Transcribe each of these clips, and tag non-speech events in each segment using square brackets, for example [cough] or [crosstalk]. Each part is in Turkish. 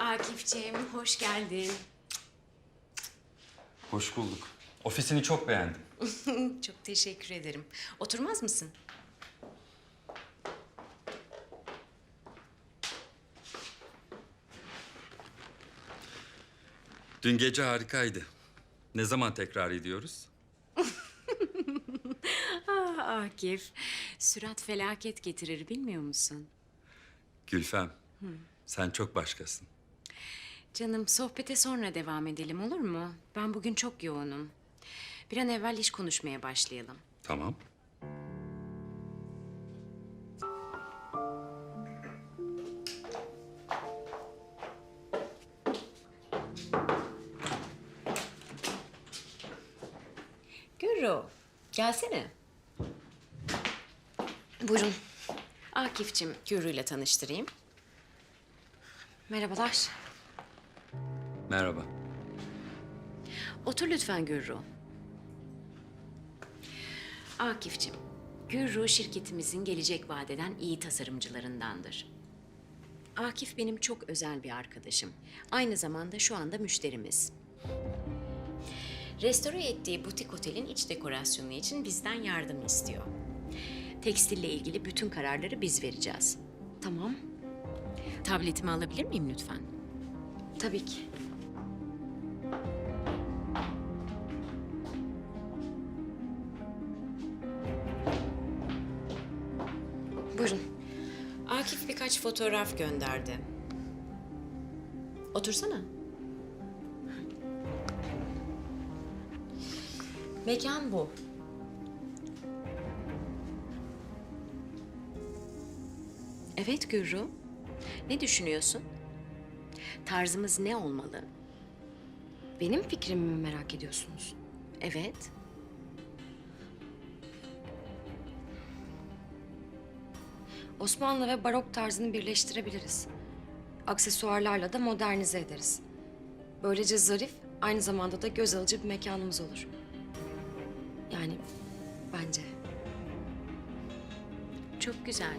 Akifciğim hoş geldin. Hoş bulduk. Ofisini çok beğendim. [laughs] Çok teşekkür ederim. Oturmaz mısın? Dün gece harikaydı. Ne zaman tekrar ediyoruz? [laughs] Ah Akif, sürat felaket getirir bilmiyor musun? Gülfem, sen çok başkasın. Canım sohbete sonra devam edelim olur mu? Ben bugün çok yoğunum. Bir an evvel iş konuşmaya başlayalım. Tamam. Gürru, gelsene. Buyurun. Akif'cim Gürru ile tanıştırayım. Merhabalar. Merhaba. Otur lütfen Gürru. Akif'cim, Gürru şirketimizin gelecek vadeden iyi tasarımcılarındandır. Akif benim çok özel bir arkadaşım. Aynı zamanda şu anda müşterimiz. Restore ettiği butik otelin iç dekorasyonu için bizden yardım istiyor. Tekstille ilgili bütün kararları biz vereceğiz. Tamam. Tabletimi alabilir miyim lütfen? Tabii ki. Buyurun. Akif birkaç fotoğraf gönderdi. Otursana. Mekan bu. Evet Gürru. Ne düşünüyorsun? Tarzımız ne olmalı? Benim fikrimi mi merak ediyorsunuz? Evet. Osmanlı ve barok tarzını birleştirebiliriz. Aksesuarlarla da modernize ederiz. Böylece zarif, aynı zamanda da göz alıcı bir mekanımız olur. Yani bence. Çok güzel.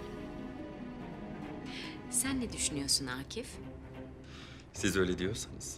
Sen ne düşünüyorsun Akif? Siz öyle diyorsanız.